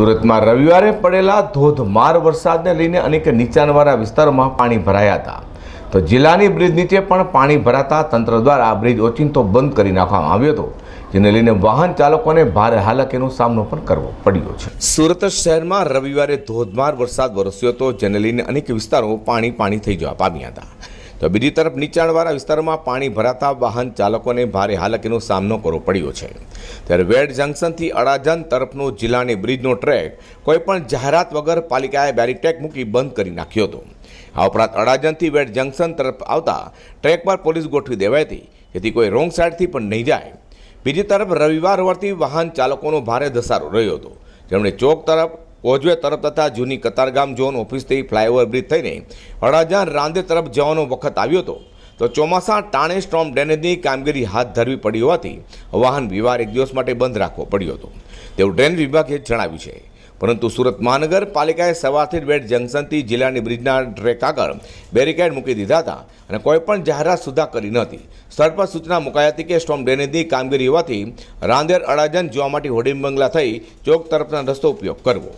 સુરતમાં રવિવારે પડેલા ધોધમાર વરસાદને લઈને અનેક નીચાણવાળા વિસ્તારોમાં પાણી ભરાયા હતા. તો જિલ્લાની બ્રિજ નીચે પણ પાણી ભરાતા તંત્ર દ્વારા આ બ્રિજ ઓચિંતો બંધ કરી નાખવામાં આવ્યો હતો, જેને લઈને વાહન ચાલકોને ભારે હાલાકીનો સામનો પણ કરવો પડ્યો છે. સુરત શહેરમાં રવિવારે ધોધમાર વરસાદ વરસ્યો હતો, જેને લઈને અનેક વિસ્તારો પાણી પાણી થઈ જવા પામ્યા હતા. તો બીજી તરફ નીચાણવાળા વિસ્તારોમાં પાણી ભરાતા વાહન ચાલકોને ભારે હાલકીનો સામનો કરવો પડ્યો છે. ત્યારે વેડ જંકશનથી અડાજન તરફનો જિલ્લાની બ્રિજનો ટ્રેક કોઈપણ જાહેરાત વગર પાલિકાએ બેરીટેક મૂકી બંધ કરી નાખ્યો હતો. આ ઉપરાંત અડાજનથી વેડ જંકશન તરફ આવતા ટ્રેક પર પોલીસ ગોઠવી દેવાઈ હતી, જેથી કોઈ રોંગ સાઈડથી પણ નહીં જાય. બીજી તરફ રવિવાર હોવાથી વાહન ચાલકોનો ભારે ધસારો રહ્યો હતો. જેમણે ચોક તરફ કોઝવે તરફ તથા જૂની કતારગામ ઝોન ઓફિસથી ફ્લાયઓવર બ્રિજ થઈને અડાજણ રાંદે તરફ જવાનો વખત આવ્યો હતો. તો ચોમાસા ટાણે સ્ટ્રોમ ડ્રેનેજની કામગીરી હાથ ધરવી પડી હોવાથી વાહન વ્યવહાર એક દિવસ માટે બંધ રાખવો પડ્યો હતો. તેવું ડ્રેન વિભાગે જણાવ્યું છે. પરંતુ સુરત મહાનગરપાલિકાએ સવારથી બેટ જંકશનથી જિલ્લાની બ્રિજના ટ્રેક આગળ બેરિકેડ મૂકી દીધા હતા અને કોઈપણ જાહેરાત સુધા કરી નહોતી. સ્થળ પર સૂચના મુકાઈ હતી કે સ્ટોમ ડ્રેનેજની કામગીરી હોવાથી રાંદેર અડાજન જોવા માટે હોડિંગ બંગલા થઈ ચોક તરફના રસ્તો ઉપયોગ કરવો.